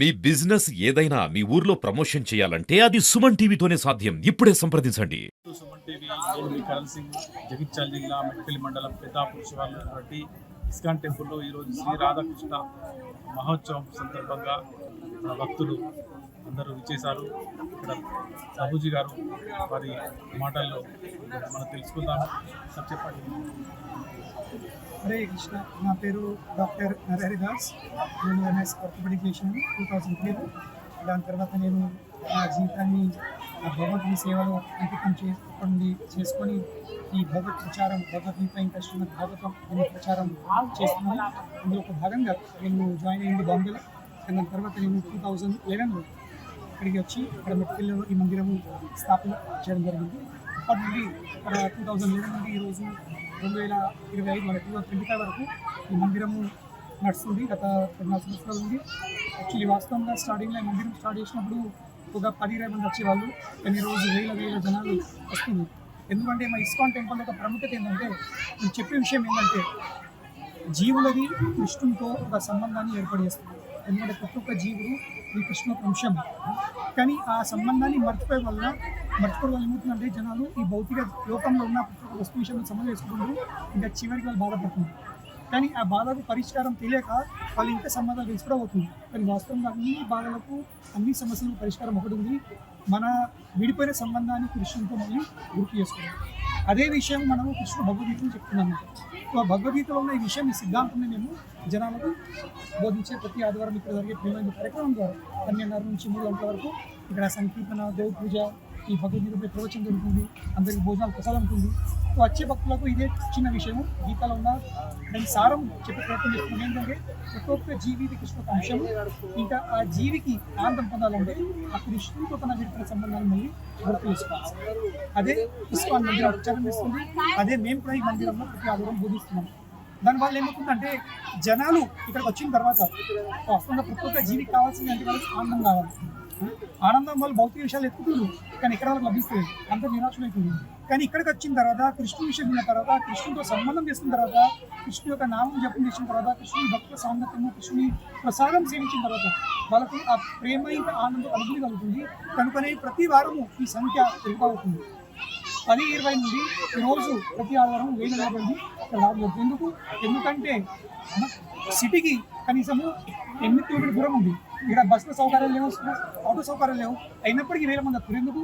మీ business ఏదైనా మీ ఊర్లో promotion చేయాలంటే అది సుమన్ టీవీతోనే సాధ్యం. ఇప్పుడే సంప్రదించండి. సుమన్ టీవీ నేను మీ కరణ్ సింగ్ జగిత్యాల జిల్లా మెట్పల్లి మండలం పెద్దాపూర్ శివార్లో ఇస్కాన్ టెంపుల్లో ఈరోజు శ్రీ రాధాకృష్ణ మహోత్సవం సందర్భంగా మన భక్తులు అందరూ విచ్చేశారు. ఇక్కడ ప్రభుజీ గారు వారి మాటల్లో మనం తెలుసుకుందాం సార్ చెప్పండి హరే కృష్ణ నా పేరు డాక్టర్ నరహరి దాస్ నేను ఎంఎస్ ఆర్థోపెడిక్ చేశాను టూ థౌజండ్ త్రీలో దాని తర్వాత నేను నా జీవితాన్ని ఆ భగవద్గీత సేవలో అంకితం చేసుకోండి చేసుకొని ఈ భగవత్ ప్రచారం భగవద్గీత ఇంకా శ్రీమద్ భాగవతం అనే ప్రచారం చేస్తున్నాను. అందులో ఒక భాగంగా నేను జాయిన్ అయ్యింది బాంబేలో. దాని తర్వాత నేను టూ థౌజండ్ లెవెన్లో ఇక్కడికి వచ్చి ఇక్కడ మెట్టిల్లో ఈ మందిరము స్థాపన చేయడం జరిగింది. అప్పటి నుండి ఇక్కడ టూ థౌజండ్ లెవెన్ నుండి ఈరోజు రెండు వేల ఇరవై ఐదు వరకు ట్వంటీ ఫైవ్ వరకు ఈ మందిరము నడుస్తుంది. గత పద్నాలుగు సంవత్సరాల నుండి యాక్చువల్లీ వాస్తవంగా స్టార్టింగ్లో ఈ మందిరం స్టార్ట్ చేసినప్పుడు ఒక పది ఇరవై మంది వచ్చేవాళ్ళు. కానీ రోజు వేల వేల జనాలు వస్తుంది ఎందుకంటే మా ఇస్కాన్ టెంపుల్ యొక్క ప్రాముఖ్యత ఏంటంటే నేను చెప్పే విషయం ఏంటంటే జీవులది కృష్ణునితో ఒక సంబంధాన్ని ఏర్పడేస్తుంది ఎందుకంటే ప్రతి ఒక్క జీవుడు ఈ కృష్ణ అంశం కానీ ఆ సంబంధాన్ని మర్చిపోయే వల్ల మర్చిపోవడం వల్ల ఏమవుతుందంటే జనాలు ఈ భౌతిక లోకంలో ఉన్న వస్తు విషయంలో సంబంధం చేసుకుంటూ ఇంకా చివరికి వాళ్ళు బాధపడుతున్నారు. కానీ ఆ బాధకు పరిష్కారం తెలియక వాళ్ళు ఇంకా సంబంధాలు కూడా అవుతుంది కానీ వాస్తవంగా అన్ని బాధలకు అన్ని సమస్యలకు పరిష్కారం ఒకటి ఉంది. మన విడిపోయిన సంబంధాన్ని కృష్ణుడితో మళ్ళీ గుర్తు చేసుకోవాలి. అదే విషయం మనము కృష్ణ భగవద్గీతను చెప్తున్నాము. సో ఆ భగవద్గీతలో ఉన్న ఈ విషయం ఈ సిద్ధాంతాన్ని మేము జనాలకు బోధించే ప్రతి ఆదివారం ఇక్కడ జరిగే ప్రేమ కార్యక్రమం ద్వారా పన్నెండున్నర నుంచి మూడు గంటల వరకు ఇక్కడ సంకీర్తన దేవ పూజ ఈ భగవద్గీతపై ప్రవచనం జరుగుతుంది. అందరికి భోజనాలు ప్రసాదం ఉంటుంది. సో వచ్చే భక్తులకు ఇదే చిన్న విషయం గీతలో ఉన్న దాని సారం చెప్పే ప్రయత్నం చేస్తుంది ఏంటంటే ప్రతి ఒక్క జీవికి కృష్ణ ఒక అంశం ఇంకా ఆ జీవికి ఆనందం పొందాలంటే ఆ కృష్ణుడితో తన విడిపోయిన సంబంధాన్ని మళ్ళీ గుర్తు చేసుకోవాలి. అదే ఇస్కాన్ మందిరం ప్రచారం ఇస్తుంది అదే మేము కూడా ఈ మందిరంలో ప్రతి ఆదివారం బోధిస్తున్నాం దానివల్ల ఏమవుతుందంటే జనాలు ఇక్కడికి వచ్చిన తర్వాత వాస్తవంగా ప్రతి ఒక్క జీవికి కావాల్సింది అంటే వాళ్ళకి ఆనందం కావాలి. ఆనందం వాళ్ళు భౌతిక విషయాలు ఎత్తుకున్నారు కానీ ఇక్కడ వాళ్ళకి లభిస్తే అంత నిరాశమైపోయింది కానీ ఇక్కడికి వచ్చిన తర్వాత కృష్ణుని విషయం విన్న తర్వాత కృష్ణుతో సంబంధం చేసిన తర్వాత కృష్ణు యొక్క నామం జపం చేసిన తర్వాత కృష్ణుని భక్తుల సాంగత్యము కృష్ణుని ప్రసాదం సేవించిన తర్వాత వాళ్ళకు ఆ ప్రేమ ఇంకా ఆనందం అనుభూతి కలుగుతుంది. కనుకనే ప్రతి వారము ఈ సంఖ్య పెరుగుతుంది. పది ఇరవై నుండి రోజు ప్రతి ఆదివారం వేల యాభై మంది ఎందుకు? ఎందుకంటే సిటీకి కనీసము ఎనిమిది కిలోమీటర్ దూరం ఉంది. ఇక్కడ బస్సుల సౌకర్యాలు లేవు ఆటో సౌకర్యాలు లేవు. అయినప్పటికీ వేల మంది వస్తారు. ఎందుకు?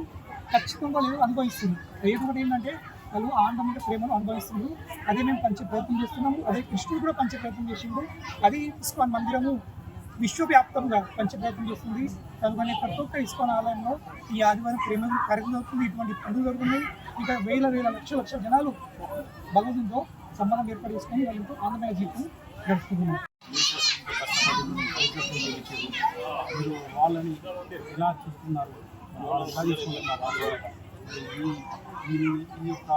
ఖచ్చితంగా లేదు అనుభవిస్తుంది ఏది ఒకటి ఏంటంటే వాళ్ళు ఆనందమైన ప్రేమను అనుభవిస్తుంది అదే మేము పంచే ప్రయత్నం చేస్తున్నాము. అదే కృష్ణుడు కూడా పంచే ప్రయత్నం చేసిండు. అది ఇస్కాన్ మందిరము విశ్వవ్యాప్తంగా పంచే ప్రయత్నం చేస్తుంది. కనుకనే ప్రతి ఒక్క ఇస్కాన్ ఆలయంలో ఈ ఆదివారం ప్రేమ కార్యక్రమం జరుగుతుంది ఇటువంటి పండుగ జరుగుతున్నాయి. ఇంకా వేల వేల లక్షల లక్షల జనాలు భగవంతునితో సంబంధం ఏర్పాటు చేసుకొని వాళ్ళతో ఆనందమైన జీవితం గడుపుతున్నారు మీరు వాళ్ళని ఎలా చూస్తున్నారు వాళ్ళు ఎలా చేసుకుంటున్నారు ఈ మీరు ఈ యొక్క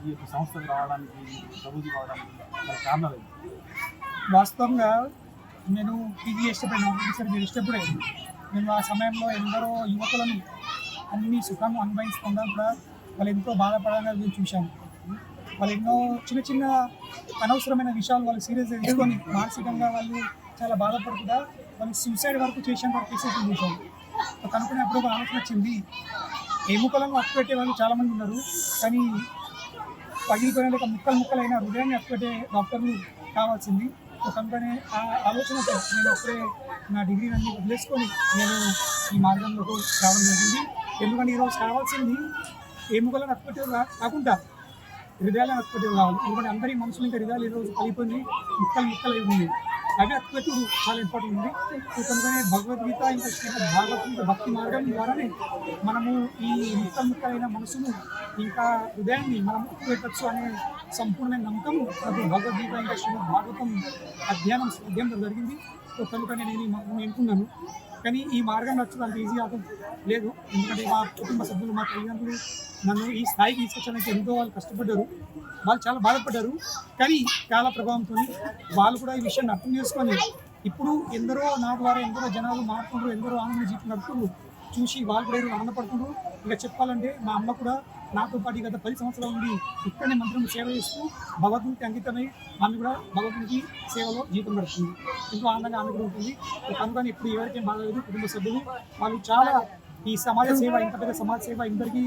ఈ యొక్క సంస్థకు రావడానికి ప్రభుత్వం రావడానికి గల కారణాలు వాస్తవంగా నేను పీజీ చేసేటప్పుడు ఒకసారి మీరు ఇష్టపడే నేను ఆ సమయంలో ఎందరో యువకులను అన్ని సుఖాన్ని అనుభవిస్తుందా కూడా వాళ్ళు ఎంతో బాధపడాలని నేను చూశాను. వాళ్ళు ఎన్నో చిన్న చిన్న అనవసరమైన విషయాలు వాళ్ళు సీరియస్గా తీసుకొని మానసికంగా వాళ్ళు చాలా బాధపడుతుందా? వాళ్ళు సూసైడ్ వరకు చేసిన వరకు కేసెస్ చూసాం కనుక్కునేప్పుడు ఒక ఆలోచన వచ్చింది. ఎముకలను అప్పు పెట్టే వాళ్ళు చాలామంది ఉన్నారు. కానీ పగిలిపోయిన లేక ముక్కలు ముక్కలైన హృదయాన్ని అప్పటి డాక్టర్లు కావాల్సింది. కనుకనే ఆ ఆలోచనతో నేను అప్పుడే నా డిగ్రీ అన్ని వదిలేసుకొని నేను ఈ మార్గంలోకి రావడం జరిగింది. ఎందుకంటే ఈరోజు కావాల్సింది ఎముకలను అప్పటి కాకుండా హృదయాలను అప్పటి కావాలి. ఎందుకంటే అందరి మనుషులు ఇంకా హృదయాలు ఈరోజు కలిగిపోయింది ముక్కలు ముక్కలు అయిపోయింది ఉంది చాలా ఇంపార్టెంట్ ఉంది. సో కనుకనే భగవద్గీత ఇంకా శ్రీమద్ భాగవతం భక్తి మార్గం ద్వారానే మనము ఈ ముక్కలు ముక్కలైన మనసును ఇంకా హృదయాన్ని మనం పెట్టచ్చు అనే సంపూర్ణమైన నమ్మకం నాకు భగవద్గీత ఇంకా శ్రీమద్ భాగవతం అధ్యయనం అధ్యయనం జరిగింది. సో కనుక నేను ఈ కానీ ఈ మార్గం నచ్చడం అంత ఈజీ అవడం లేదు. ఎందుకంటే మా కుటుంబ సభ్యులు మా తల్లిదండ్రులు నన్ను ఈ స్థాయికి తీసుకొచ్చడానికి ఎంతో వాళ్ళు కష్టపడ్డారు. వాళ్ళు చాలా బాధపడ్డారు. కానీ చాలా ప్రభావంతో వాళ్ళు కూడా ఈ విషయాన్ని అర్థం చేసుకొని ఇప్పుడు ఎందరో నా ద్వారా ఎందరో జనాలు మారుతుండ్రు ఎందరో ఆనంద జీవితం నడుపుతున్నారు చూసి వాళ్ళు కూడా ఆనందపడుతున్నారు. ఆనందపడుతుండ్రు ఇంకా చెప్పాలంటే మా అమ్మ కూడా నాతో పాటు గత పది సంవత్సరాల నుండి ఇక్కడనే మంత్రం సేవ చేస్తూ భగవద్గీతకి అంకితమై ఆమె కూడా భగవద్గీతకి సేవలో జీవితం గడుపుతుంది. ఎంతో ఆనందంగా ఆమె కూడా ఉంటుంది. కనుక ఇప్పుడు ఎవరికేం బాగలేదు. కుటుంబ సభ్యులు వాళ్ళు చాలా ఈ సమాజ సేవ ఇంత పెద్ద సమాజ సేవ ఇందరికీ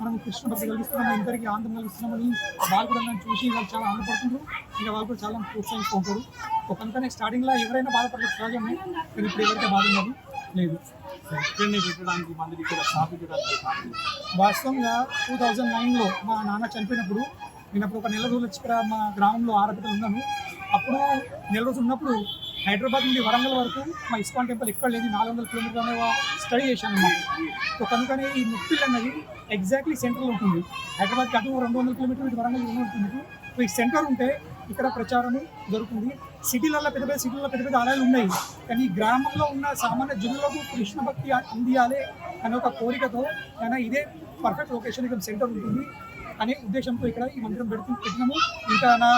మనం కృష్ణ భక్తి కలిగిస్తున్నాం ఇందరికీ ఆనందం కలిగిస్తున్నామని వాళ్ళు కూడా నన్ను చూసి వాళ్ళు చాలా ఆనందపడుతున్నారు ఇంకా వాళ్ళు కూడా చాలా ప్రోత్సహిస్తూ ఉంటారు. ఒక కనుకనే స్టార్టింగ్లో ఎవరైనా బాధపడలేదు సహజమే. కానీ ఇప్పుడు ఎవరైతే బాధ లేదు. పెట్టడానికి ఇక్కడ స్థాపించడానికి వాస్తవంగా టూ థౌజండ్ నైన్లో మా నాన్న చనిపోయినప్పుడు నేను అప్పుడు ఒక నెల రోజులు వచ్చి మా గ్రామంలో ఆరబిడ్డలు ఉన్నాను. అప్పుడు నెల రోజులు ఉన్నప్పుడు హైదరాబాద్ నుండి వరంగల్ వరకు మా ఇస్కాన్ టెంపుల్ ఎక్కడ లేదు నాలుగు వందల కిలోమీటర్లు స్టడీ చేశాను అన్నమాట. సో కనుకనే ఈ ముప్పిల్ అన్నది ఎగ్జాక్ట్లీ సెంటర్లో ఉంటుంది. హైదరాబాద్కి అటు రెండు వందల కిలోమీటర్లు వరంగల్ ఉంటుంది సో ఈ సెంటర్ ఉంటే ఇక్కడ ప్రచారము దొరుకుతుంది సిటీలలో పెద్ద పెద్ద సిటీలలో పెద్ద పెద్ద ఆలయాలు ఉన్నాయి. కానీ గ్రామంలో ఉన్న సామాన్య జనులకు కృష్ణ భక్తి అందియాలి అనే ఒక కోరికతో కానీ ఇదే పర్ఫెక్ట్ లొకేషన్ ఇక్కడ సెంటర్ ఉంటుంది అనే ఉద్దేశంతో ఇక్కడ ఈ మందిరం పెడుతూ పెట్టినాము. ఇంకా నా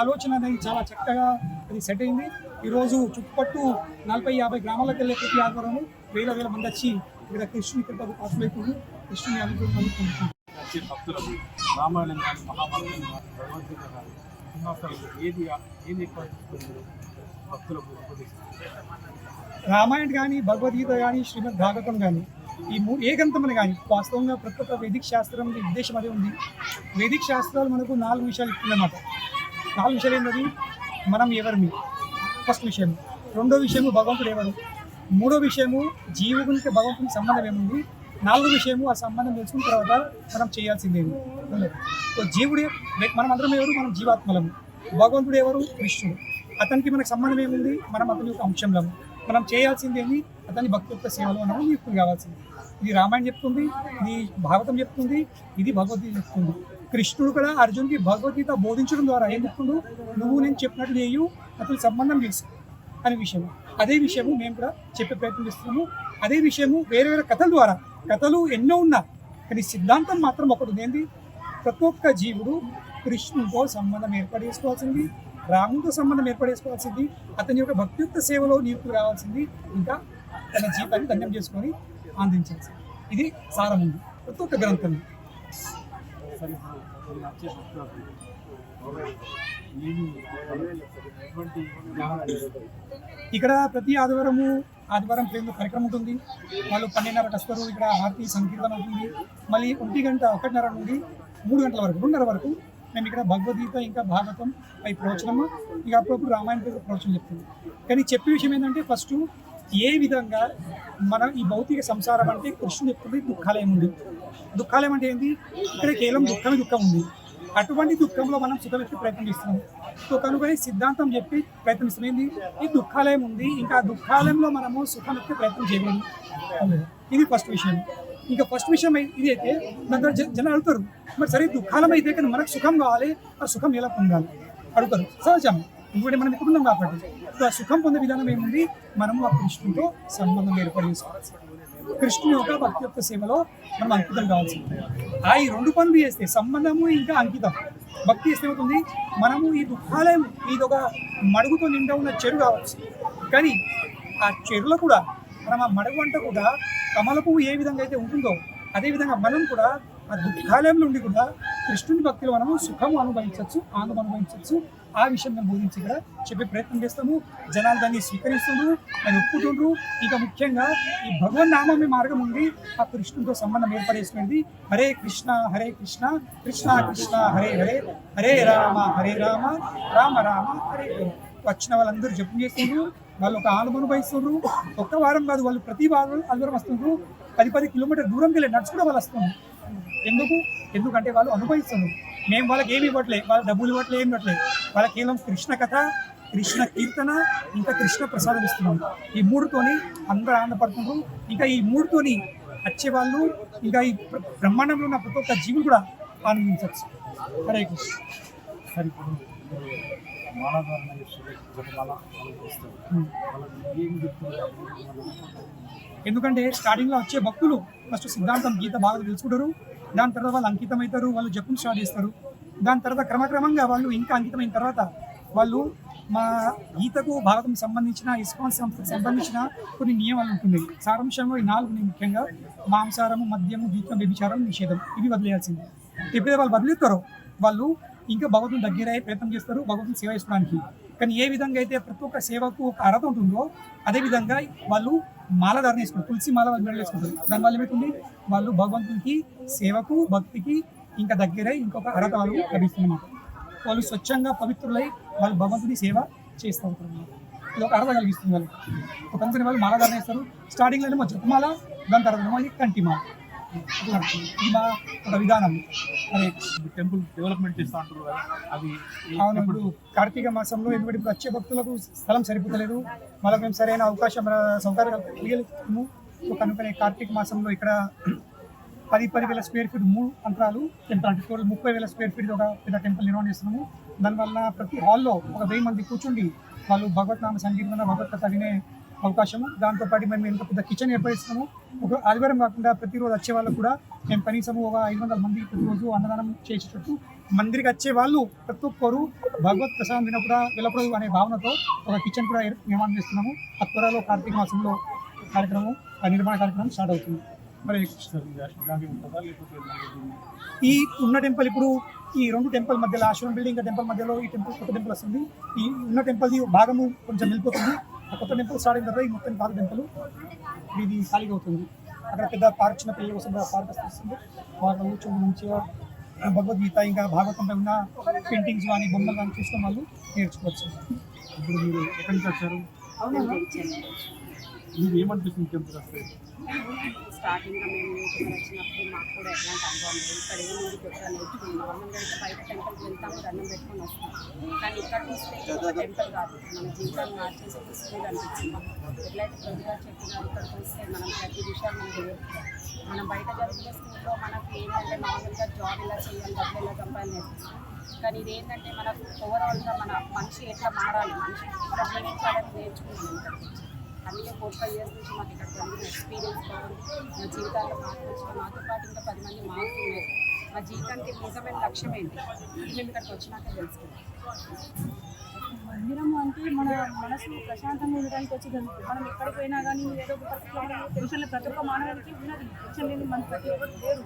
ఆలోచన అనేది చాలా చక్కగా అది సెట్ అయింది. ఈరోజు చుట్టుపట్టు నలభై యాభై గ్రామాలకు వెళ్ళే ప్రతి ఆధ్వర్యము వేల వేల మంది వచ్చి ఇక్కడ కృష్ణుని కృపకు పాసులైతుంది కృష్ణుని అనుకుంటున్నాను భక్తులకు రామాయణం కానీ మహాభారతం కానీ భగవద్గీత కానీ అసలు ఏది ఏది ఎక్కువ భక్తులకు రామాయణ కానీ భగవద్గీత కానీ శ్రీమద్ భాగవతం కానీ ఈ మూ ఏ గ్రంథమని కానీ వాస్తవంగా ప్రతి ఒక్క వేదిక శాస్త్రం ఉద్దేశం అదే ఉంది. వేదిక శాస్త్రాలు మనకు నాలుగు విషయాలు ఇస్తుందన్నమాట నాలుగు విషయాలు ఏంటది? మనం ఎవరిని ఫస్ట్ విషయం రెండో విషయము భగవంతుడు ఎవరు? మూడో విషయము జీవునికి భగవంతునికి సంబంధం ఏముంది? నాలుగు విషయము ఆ సంబంధం తెలుసుకున్న తర్వాత మనం చేయాల్సిందేమి జీవుడు మనం అందరం ఎవరు? మనం జీవాత్మలము. భగవంతుడు ఎవరు? కృష్ణుడు అతనికి మనకు సంబంధం ఏముంది? మనం అతని యొక్క అంశంలము మనం చేయాల్సిందేమి అతని భక్తి యొక్క సేవలో మనం నియుక్తులు కావాల్సింది. ఇది రామాయణం చెప్తుంది ఇది భాగవతం చెప్తుంది ఇది భగవద్గీత చెప్తుంది. కృష్ణుడు కూడా అర్జున్కి భగవద్గీత బోధించడం ద్వారా ఏం చెప్తుండు? నువ్వు నేను చెప్పినట్లు చేయు అతని సంబంధం తెలుసు అనే విషయం అదే విషయము మేము కూడా చెప్పే ప్రయత్నిస్తున్నాము అదే విషయము వేరే వేరే కథల ద్వారా కథలు ఎన్నో ఉన్నా కానీ సిద్ధాంతం మాత్రం ఒకటి ఉంది. ఏంది? ప్రతి ఒక్క జీవుడు కృష్ణుడితో సంబంధం ఏర్పడేసుకోవాల్సింది రాముడితో సంబంధం ఏర్పడేసుకోవాల్సింది అతని యొక్క భక్తియుక్త సేవలో నియుక్తులు రావాల్సింది ఇంకా తన జీవితాన్ని ధన్యం చేసుకొని ఆనందించాల్సింది. ఇది సారం ఉంది ప్రతి ఒక్క గ్రంథం ఇక్కడ ప్రతి ఆదివారము ఆదివారం ప్రేమ కార్యక్రమం ఉంటుంది. వాళ్ళు పన్నెండున్నర వస్తారు. ఇక్కడ హారతి సంకీర్తన ఉంటుంది. మళ్ళీ ఒంటి గంట ఒకటిన్నర నుండి మూడు గంటల వరకు రెండున్నర వరకు మేము ఇక్కడ భగవద్గీత ఇంకా భాగవతం పై ప్రవచనము ఇక అప్పుడప్పుడు రామాయణ ప్రవచనం చెప్తుంది కానీ చెప్పే విషయం ఏంటంటే ఫస్ట్ ఏ విధంగా మనం ఈ భౌతిక సంసారం అంటే కృష్ణుడు చెప్తుంది దుఃఖాలయం ఉంది. దుఃఖాలయం అంటే ఏంటి ఇక్కడ కేవలం దుఃఖమే దుఃఖం ఉంది. అటువంటి దుఃఖంలో మనం సుఖ వ్యక్తి ప్రయత్నం సో కనుక సిద్ధాంతం చెప్పి ప్రయత్నిస్తుంది ఏంది? ఈ దుఃఖాలయం ఉంది. ఇంకా ఆ దుఃఖాలయంలో మనము సుఖం వ్యక్తి ప్రయత్నం చేయలేదు ఇది ఫస్ట్ విషయం. ఇంకా ఫస్ట్ విషయం ఇది అయితే దాని జ- జనాలు అడుగుతారు. మరి సరే దుఃఖాలం అయితే కానీ మనకు సుఖం కావాలి. ఆ సుఖం ఎలా పొందాలి? అడుగుతారు. సహజం. ఎందుకంటే మనం ఇక్కడ ఉన్నాం కాబట్టి ఆ సుఖం పొందే విధానం ఏముంది? మనము ఆ కృష్ణుడితో సంబంధం ఏర్పడి చేసుకోవాలి కృష్ణుని యొక్క భక్తి యొక్క సేవలో మనం అంకితం కావాల్సింది ఆ ఈ రెండు పనులు చేస్తే సంబంధము ఇంకా అంకితం. భక్తి చేస్తే ఏమవుతుంది? మనము ఈ దుఃఖాలయం ఇది ఒక మడుగుతో నిండా ఉన్న చెరు కావచ్చు. కానీ ఆ చెరులో కూడా మనం ఆ మడుగు అంట కూడా కమల పువ్వు ఏ విధంగా అయితే ఉంటుందో అదే విధంగా మనం కూడా ఆ దుఃఖాలయంలో ఉండి కూడా కృష్ణుని భక్తిలో మనము సుఖము అనుభవించవచ్చు ఆనందం అనుభవించవచ్చు. ఆ విషయం మేము బోధించి ఇక్కడ చెప్పే ప్రయత్నం చేస్తాము. జనాలు దాన్ని స్వీకరిస్తుండ్రు దాన్ని ఒప్పుకుంటుండ్రు. ఇక ముఖ్యంగా ఈ భగవన్ నామమే మార్గం ఉంది ఆ కృష్ణుడితో సంబంధం ఏర్పడేసుకునేది హరే కృష్ణ హరే కృష్ణ కృష్ణ కృష్ణ హరే హరే హరే రామ హరే రామ రామ రామ హరే హరే. వచ్చిన వాళ్ళందరూ జపం చేస్తుండ్రు వాళ్ళు ఒక ఆనందం అనుభవిస్తుండ్రు. ఒక్క వారం కాదు వాళ్ళు ప్రతి వారం అందరం వస్తుండ్రు. పది పది కిలోమీటర్ దూరం వెళ్ళి నడుచుకుంటే వాళ్ళు వస్తున్నారు ఎందుకు? ఎందుకంటే వాళ్ళు అనుభవిస్తున్నారు. మేము వాళ్ళకి ఏమి ఇవ్వట్లే వాళ్ళ డబ్బులు ఇవ్వట్లే ఏమి ఇవ్వట్లే వాళ్ళకి కేవలం కృష్ణ కథ కృష్ణ కీర్తన ఇంకా కృష్ణ ప్రసాదం ఇస్తున్నాం ఈ మూడుతోని అందరూ ఆనందపడుతున్నారు. ఇంకా ఈ మూడుతోని వచ్చే వాళ్ళు ఇంకా ఈ బ్ర- బ్రహ్మాండంలో ఉన్న ప్రతి ఒక్క జీవులు కూడా ఆనందించవచ్చు. హరే కృష్ణ. సరే మాలాధారణ వాళ్ళు చెప్తున్నారు ఎందుకంటే స్టార్టింగ్లో వచ్చే భక్తులు ఫస్ట్ సిద్ధాంతం గీత బాగా తెలుసుకుంటారు. దాని తర్వాత వాళ్ళు అంకితం అవుతారు వాళ్ళు జపం స్టార్ట్ చేస్తారు. దాని తర్వాత క్రమక్రమంగా వాళ్ళు ఇంకా అంకితమైన తర్వాత వాళ్ళు మా గీతకు భారతం సంబంధించిన ఇస్కాన్ సంస్థకు సంబంధించిన కొన్ని నియమాలు ఉంటుంది సారాంశంలో ఈ నాలుగు ముఖ్యంగా. మాంసారము మద్యము గీతం వ్యభిచారం నిషేధం. ఇవి వదిలేయాల్సింది. ఎప్పుడైతే వాళ్ళు వదిలేస్తారో వాళ్ళు ఇంకా భగవంతుని దగ్గర ప్రయత్నం చేస్తారు భగవంతుని సేవ చేసుకోవడానికి. కానీ ఏ విధంగా అయితే ప్రతి ఒక్క సేవకు ఒక అర్హత ఉంటుందో అదే విధంగా వాళ్ళు మాల ధరణ వేసుకుంటారు తులసి మాల వాళ్ళు మెడలో వేసుకుంటారు దానివల్ల ఏమవుతుంది? వాళ్ళు భగవంతునికి సేవకు భక్తికి ఇంకా దగ్గరే ఇంకొక అర్హత వాళ్ళు లభిస్తుందన్నమాట వాళ్ళు స్వచ్ఛంగా పవిత్రులై వాళ్ళు భగవంతుని సేవ చేస్తూ ఉంటారు ఇది ఒక అర్హత కలిగిస్తుంది వాళ్ళకి. ఒక కంపెనీ వాళ్ళు మాల ధరణ వేస్తారు. స్టార్టింగ్లో ఏమో జపమాల దాని తర్వాత కంటి మాల. ఇది మా ఒక విధానం అదే టెంపుల్ డెవలప్మెంట్ చేస్తా అంటారు కదా అది అవును ఇప్పుడు కార్తీక మాసంలో ఎందుకంటే ఇప్పుడు వచ్చే భక్తులకు స్థలం సరిపోతలేదు. వాళ్ళకి మేము సరైన అవకాశం సౌకర్యాలు కలిగిస్తాము సో కనుకనే కార్తీక మాసంలో ఇక్కడ పది పది వేల స్క్వేర్ ఫీట్ మూడు అంతరాలు టెంపుల్ అంటే టోటల్ ముప్పై వేల స్క్వేర్ ఫీట్ ఒక పెద్ద టెంపుల్ నిర్మాణం చేస్తున్నాము. దానివల్ల ప్రతి హాల్లో ఒక వెయ్యి మంది కూర్చుండి వాళ్ళు భగవద్నామ సంగీతం భగవద్గత వినే అవకాశము. దాంతోపాటు మేము ఎంత పెద్ద కిచెన్ ఏర్పరిస్తాము ఒక ఆదివారం కాకుండా ప్రతిరోజు వచ్చే వాళ్ళకు కూడా మేము కనీసం ఒక ఐదు వందల మంది ప్రతిరోజు అన్నదానం చేసేటట్టు మందిరికి వచ్చే వాళ్ళు ప్రతి ఒక్కరు భగవత్ ప్రసాదం వినప్పుడు వెళ్ళకూడదు అనే భావనతో ఒక కిచెన్ కూడా నిర్మాణం చేస్తున్నాము. ఆ త్వరలో కార్తీక మాసంలో కార్యక్రమం ఆ నిర్మాణ కార్యక్రమం స్టార్ట్ అవుతుంది. మరి ఈ ఉన్న టెంపుల్ ఇప్పుడు ఈ రెండు టెంపుల్ మధ్యలో ఆశ్రమం బిల్డింగ్ టెంపుల్ మధ్యలో ఈ టెంపుల్ కొత్త టెంపుల్ వస్తుంది. ఈ ఉన్న టెంపుల్ భాగము కొంచెం వెళ్ళిపోతుంది. కొత్త టెంపుల్ స్టార్ట్ అయిన తర్వాత ఈ మొత్తం పాత టెంపుల్ ఇది ఖాళీగా అవుతుంది. అక్కడ పెద్ద పార్క్ చిన్న పిల్లల కోసం పార్క్ వస్తుంది. వాళ్ళు కూర్చొని మంచిగా భగవద్గీత ఇంకా భాగవతంపై ఉన్న పెయింటింగ్స్ కానీ బొమ్మలు కానీ చూసుకొని వాళ్ళు నేర్చుకోవచ్చు. ఇప్పుడు మీరు ఎక్కడి నుంచి వచ్చారు? మీకు ఏమనిపిస్తుంది టెంపుల్ వస్తే మేము యూట్యూబ్ వచ్చినప్పుడు మాకు కూడా ఎట్లాంటి అనుభవం లేదు. ఇక్కడ ఏ ముందుకు ఎక్కడ నేర్చుకుని నార్మల్గా అయితే బయట టెంపుల్కి వెళ్తాము దండం పెట్టుకొని వస్తాం. కానీ ఇక్కడ ఒక టెంపుల్ కాదు. మన జీవితాన్ని మార్చేసే ఒక స్కూల్ అనిపించింది ఎట్లయితే గారు చెప్పినారు ఇక్కడ చూస్తే మనం ప్రతి మనకు నేర్పుతాం మనం బయట జరుగుతున్న స్కూల్లో మనకు ఏంటంటే నార్మల్గా జాబ్ ఎలా చేయాలి డబ్బులు ఎలా సంపాదన నేర్పిస్తాం కానీ ఇది ఏంటంటే మనకు ఓవరాల్గా మన మనిషి ఎట్లా మారాలి? మనిషి జీవించాలని నేర్చుకున్నాం ఇక్కడికి. అందుకే ఫోర్ ఫైవ్ ఇయర్స్ నుంచి మాకు ఇక్కడ జరిగిన ఎక్స్పీరియన్స్ బాగుంది మా జీవితాల్లో మార్పు వచ్చిన మాతో పాటు ఇంకా పది మంది మారుతున్నారు మా జీవితానికి నిజమైన లక్ష్యం ఏంటి? మేము ఇక్కడికి వచ్చినాక తెలుసుకున్నాం మందిరం అంటే మన మనసు ప్రశాంతంగా ఉండడానికి వచ్చి జరుగుతుంది మనం ఎక్కడికి పోయినా కానీ ఏదో ఒక పర్టికులర్ టెన్షన్ ప్రతి ఒక్క మానవుడికి ఉన్నది. టెన్షన్ లేని మన ప్రతి ఒక్కరు లేరు.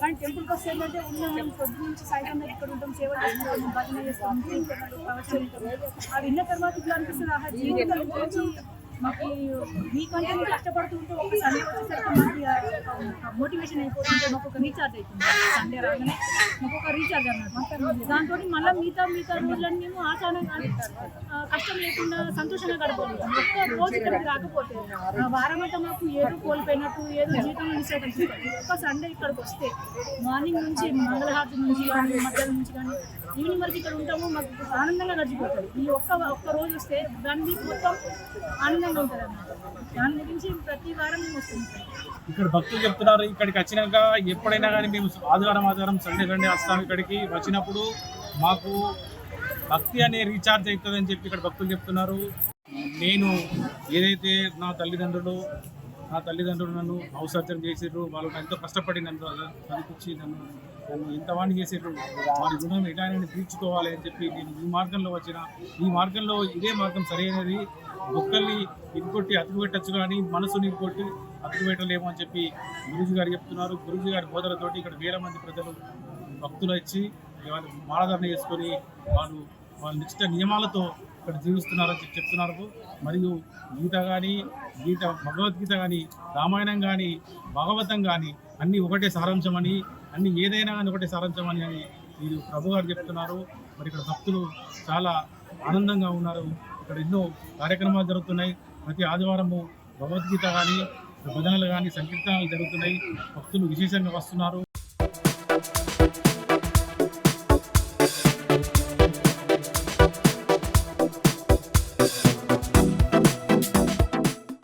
కానీ టెంపుల్కి వస్తే ఏంటంటే ఉన్న మేము పొద్దు నుంచి సాయంత్రం దగ్గర ఇక్కడ ఉంటాం సేవ చేస్తున్నాం భజన చేస్తాం ప్రవచనం ప్రవచనాలు అవి విన్న తర్వాత ఇట్లా అనిపిస్తుంది ఆహా జీవితం మాకు మీకంటే మేము కష్టపడుతుంటే ఒక సండే వచ్చేసరికి మాకు మోటివేషన్ అయిపోతుంటే మాకు ఒక రీఛార్జ్ అవుతుంది సండే రాగానే మాకు ఒక రీఛార్జ్ అన్నమాట. దాంతో మళ్ళీ మిగతా మిగతా రోజులన్నీ మేము ఆచారంగా కష్టం లేకుండా సంతోషంగా గడపగలుగుతాం. ఒక్క రోజు ఇక్కడికి రాకపోతే వారం అంతా మాకు ఏదో కోల్పోయినట్టు ఏదో జీవితంలో మిస్ ఒక్క సండే ఇక్కడికి వస్తే మార్నింగ్ నుంచి మంగళహారతి నుంచి కానీ మధ్యాహ్నం నుంచి కానీ ఈవినింగ్ వరకు ఇక్కడ ఉంటాము మాకు ఆనందంగా గడిచిపోతుంది. ఈ ఒక్క ఒక్క రోజు వస్తే దాన్ని మీకు మొత్తం ఆనందంగా ఉంటుంది దాని గురించి ప్రతి వారం మేము వస్తుంటాం. ఇక్కడ భక్తులు చెప్తున్నారు ఇక్కడికి వచ్చినాక ఎప్పుడైనా కానీ మేము ఆదివారం ఆదివారం సండే సండే వస్తాం ఇక్కడికి. వచ్చినప్పుడు మాకు భక్తి అనే రీఛార్జ్ అవుతుందని చెప్పి ఇక్కడ భక్తులు చెప్తున్నారు. నేను ఏదైతే నా తల్లిదండ్రులు నా తల్లిదండ్రులు నన్ను అవసరం చేసారు వాళ్ళు ఎంతో కష్టపడి నన్ను చదివించి నన్ను నన్ను ఎంత వాణి వారి గుణం ఎలా తీర్చుకోవాలి అని చెప్పి నేను ఈ మార్గంలో వచ్చిన ఈ మార్గంలో ఇదే మార్గం సరైనది. ఒక్కరిని ఇంకొట్టి అతుకు పెట్టచ్చు కానీ మనసుని ఇంకొట్టి అతుకు పెట్టలేము అని చెప్పి గురుజీ గారు చెప్తున్నారు. గురుజీ గారి బోధలతోటి ఇక్కడ వేల మంది ప్రజలు భక్తులు వచ్చి వాళ్ళు మాలధారణ చేసుకొని వాళ్ళు వాళ్ళ నిష్ట నియమాలతో ఇక్కడ జీవిస్తున్నారో చెప్తున్నారు. మరియు గీత కానీ గీత భగవద్గీత కానీ రామాయణం కానీ భాగవతం కానీ అన్నీ ఒకటే సారాంశం అని అన్ని ఏదైనా కానీ ఒకటే సారాంశం అని అని వీరు ప్రభు గారు చెప్తున్నారు. మరి ఇక్కడ భక్తులు చాలా ఆనందంగా ఉన్నారు. ఇక్కడ ఎన్నో కార్యక్రమాలు జరుగుతున్నాయి. ప్రతి ఆదివారము భగవద్గీత కానీ భజనలు కానీ సంకీర్తనలు జరుగుతున్నాయి. భక్తులు విశేషంగా వస్తున్నారు.